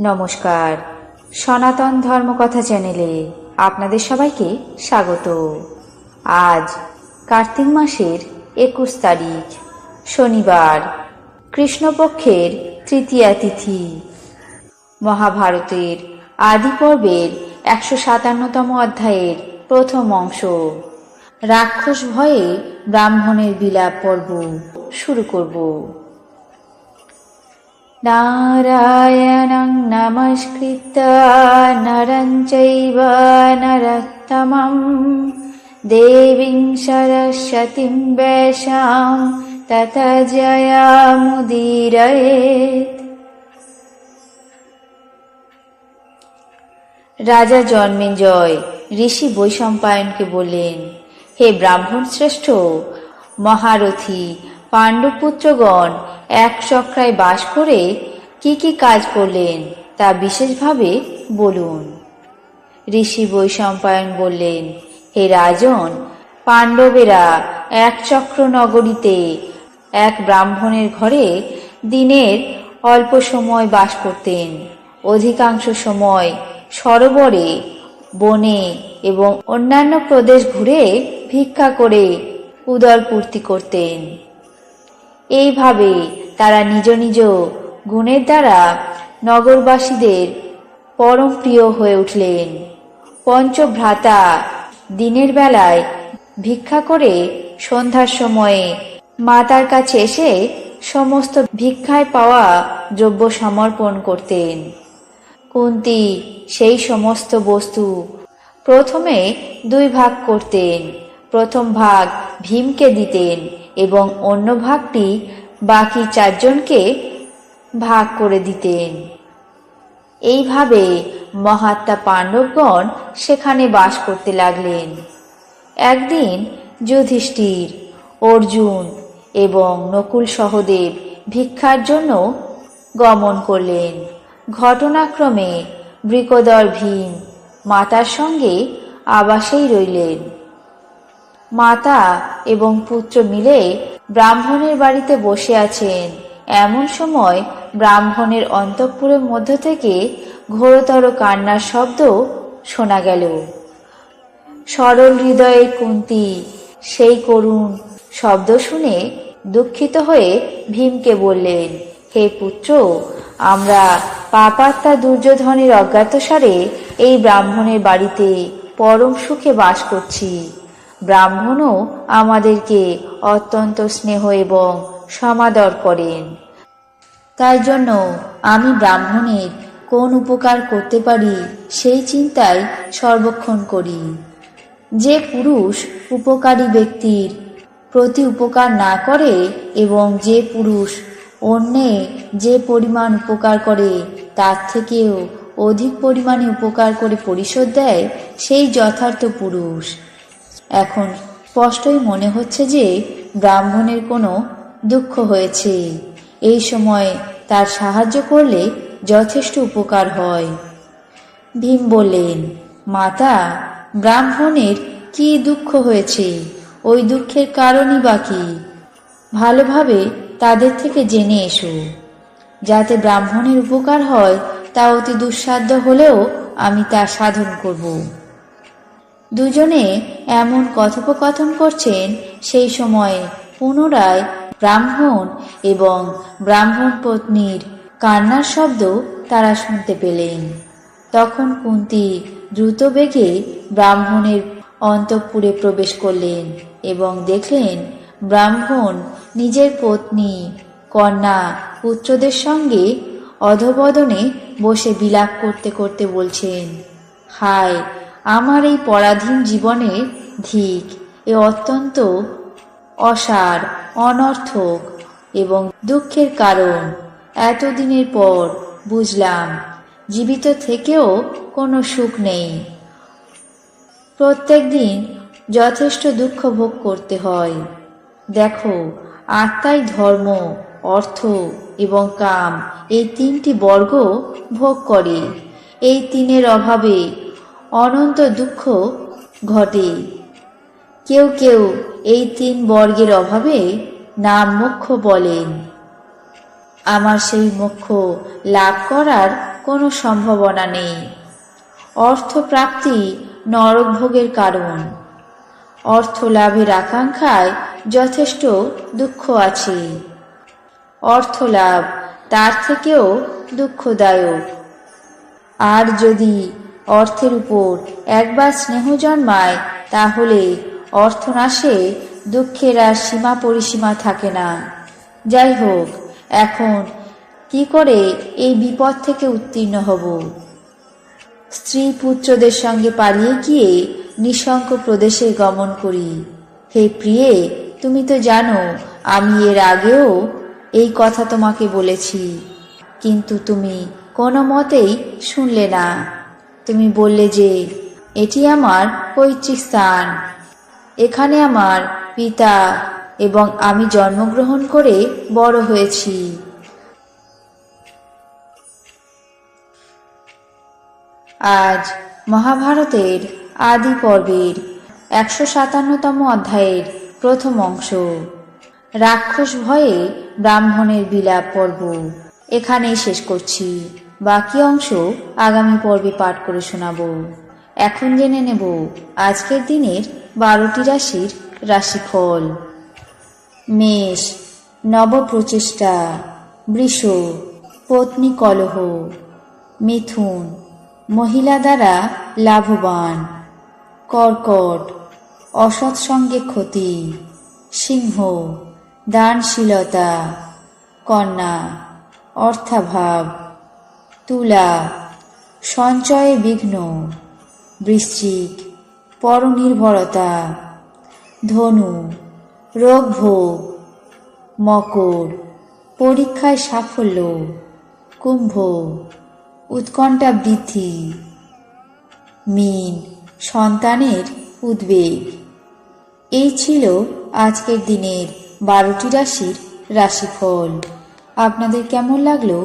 নমস্কার। সনাতন ধর্মকথা চ্যানেলে আপনাদের সবাইকে স্বাগত। আজ কার্তিক মাসের একুশ তারিখ, শনিবার, কৃষ্ণপক্ষের তৃতীয়া তিথি। মহাভারতের আদি পর্বের একশো সাতান্নতম অধ্যায়ের প্রথম অংশ। রাক্ষস ভয়ে ব্রাহ্মণের বিলাপ পর্ব শুরু করব। नारायणं नमस्कृत्य नरं चैव नरोत्तमं देवीं सरस्वतीं वैशां तत जयामुदीरयेत् রাজা জন্মেঞ্জয় ঋষি বৈশম্পায়নকে বললেন হে ব্রাহ্মণ শ্রেষ্ঠ মহারথী পাণ্ডবপুত্রগণ এক চক্রায় বাস করে কি কি কাজ করলেন তা বিশেষভাবে বলুন। ঋষি বৈশম্পায়ন বললেন, হে রাজন, পাণ্ডবেরা এক চক্র নগরীতে এক ব্রাহ্মণের ঘরে দিনের অল্প সময় বাস করতেন। অধিকাংশ সময় সরোবরে, বনে এবং অন্যান্য প্রদেশ ঘুরে ভিক্ষা করে উদরপূর্তি করতেন। এইভাবে তারা নিজ নিজ গুণের দ্বারা নগরবাসীদের পরম প্রিয় হয়ে উঠলেন। পঞ্চভ্রাতা দিনের বেলায় ভিক্ষা করে সন্ধ্যার সময়ে মাতার কাছে এসে সমস্ত ভিক্ষায় পাওয়া দ্রব্য সমর্পণ করতেন। কুন্তি সেই সমস্ত বস্তু প্রথমে দুই ভাগ করতেন। প্রথম ভাগ ভীমকে দিতেন এবং অন্য ভাগটি বাকি চারজনকে ভাগ করে দিতেন। এইভাবে মহাত্মা পাণ্ডবগণ সেখানে বাস করতে লাগলেন। একদিন যুধিষ্ঠির, অর্জুন এবং নকুল সহদেব ভিক্ষার জন্য গমন করলেন। ঘটনাক্রমে বৃকদর ভীম মাতার সঙ্গে আবাসেই রইলেন। মাতা এবং পুত্র মিলে ব্রাহ্মণের বাড়িতে বসে আছেন। এমন সময় ব্রাহ্মণের অন্তঃপুরের মধ্য থেকে ঘোরতর কান্নার শব্দ শোনা গেল। সরল হৃদয়ের কুন্তি, সেই করুণ শব্দ শুনে দুঃখিত হয়ে ভীমকে বললেন, হে পুত্র, আমরা পাপাত্মা দুর্যোধনের অজ্ঞাতসারে এই ব্রাহ্মণের বাড়িতে পরম সুখে বাস করছি। ব্রাহ্মণও আমাদেরকে অত্যন্ত স্নেহ এবং সমাদর করেন। তাই জন্য আমি ব্রাহ্মণের কোন উপকার করতে পারি সেই চিন্তায় সর্বক্ষণ করি। যে পুরুষ উপকারী ব্যক্তির প্রতি উপকার না করে এবং যে পুরুষ অন্যে যে পরিমাণ উপকার করে, তার থেকেও অধিক পরিমাণে উপকার করে পরিশোধ দেয়, সেই যথার্থ পুরুষ। এখন স্পষ্টই মনে হচ্ছে যে ব্রাহ্মণের কোনো দুঃখ হয়েছে। এই সময় তার সাহায্য করলে যথেষ্ট উপকার হয়। ভীম বললেন, মাতা, ব্রাহ্মণের কি দুঃখ হয়েছে? ওই দুঃখের কারণই বাকি ভালোভাবে তাদের থেকে জেনে এসো। যাতে ব্রাহ্মণের উপকার হয় তা অতি দুঃসাধ্য হলেও আমি তা সাধন করব। দুজনে এমন কথোপকথন করছেন সেই সময়ে পুনরায় ব্রাহ্মণ এবং ব্রাহ্মণ পত্নীর কান্নার শব্দ তারা শুনতে পেলেন। তখন কুন্তি দ্রুত বেগে ব্রাহ্মণের অন্তঃপুরে প্রবেশ করলেন এবং দেখলেন ব্রাহ্মণ নিজের পত্নী, কন্যা, পুত্রদের সঙ্গে অধবদনে বসে বিলাপ করতে করতে বলছেন, হায় আমার এই পরাধীন জীবনের ধিক এ অত্যন্ত অসার, অনর্থক এবং দুঃখের কারণ। এতদিনের পর বুঝলাম, জীবিত থেকেও কোনো সুখ নেই। প্রত্যেক দিন যথেষ্ট দুঃখ ভোগ করতে হয়। দেখো, আত্মাই ধর্ম, অর্থ এবং কাম এই তিনটি বর্গ ভোগ করে। এই তিনের অভাবে অনন্ত দুঃখ ঘটে কেউ কেউ এই তিন বর্গের অভাবে নাম মোক্ষ বলেন। আমার সেই মোক্ষ লাভ করার কোনো সম্ভাবনা নেই। অর্থপ্রাপ্তি নরক ভোগের কারণ। অর্থ লাভের আকাঙ্ক্ষায় যথেষ্ট দুঃখ আছে। অর্থ লাভ তার থেকেও দুঃখদায়ক। আর যদি অর্থের উপর একবার স্নেহ জন্মায়, তাহলে অর্থনাশে দুঃখের আর সীমা পরিসীমা থাকে না। যাই হোক, এখন কি করে এই বিপদ থেকে উত্তীর্ণ হব? স্ত্রী পুত্রদের সঙ্গে পালিয়ে গিয়ে নিঃশঙ্ক প্রদেশে গমন করি। হে প্রিয়ে, তুমি তো জানো, আমি এর আগেও এই কথা তোমাকে বলেছি। কিন্তু তুমি কোনো মতেই শুনলে না। তুমি বললে যে, এটি আমার পৈতৃক স্থান। এখানে আমার পিতা এবং আমি জন্মগ্রহণ করে বড় হয়েছি। আজ মহাভারতের আদি পর্বের একশো সাতান্নতম অধ্যায়ের প্রথম অংশ। রাক্ষস ভয়ে ব্রাহ্মণের বিলাপ পর্ব। এখানেই শেষ করছি। বাকি অংশ আগামী পর্বে পাঠ করে শোনাবো। এখন জেনে নেব আজকের দিনের বারোটি রাশির রাশিফল। মেষ, নবপ্রচেষ্টা, বৃষ, পত্নী কলহ, মিথুন, মহিলা দ্বারা লাভবান, কর্কট, অসৎ সঙ্গে ক্ষতি, সিংহ, দানশীলতা, কন্যা, অর্থাভাব। তুলা, সঞ্চয়ে বিঘ্ন, বৃশ্চিক, পরনির্ভরতা, ধনু, রোগ ভোগ, মকর, পরীক্ষায় সাফল্য, কুম্ভ, উৎকণ্ঠা বৃদ্ধি, মিন, সন্তানের উদ্বেগ। এই ছিল আজকের দিনের বারোটি রাশির রাশিফল। আপনাদের কেমন লাগল?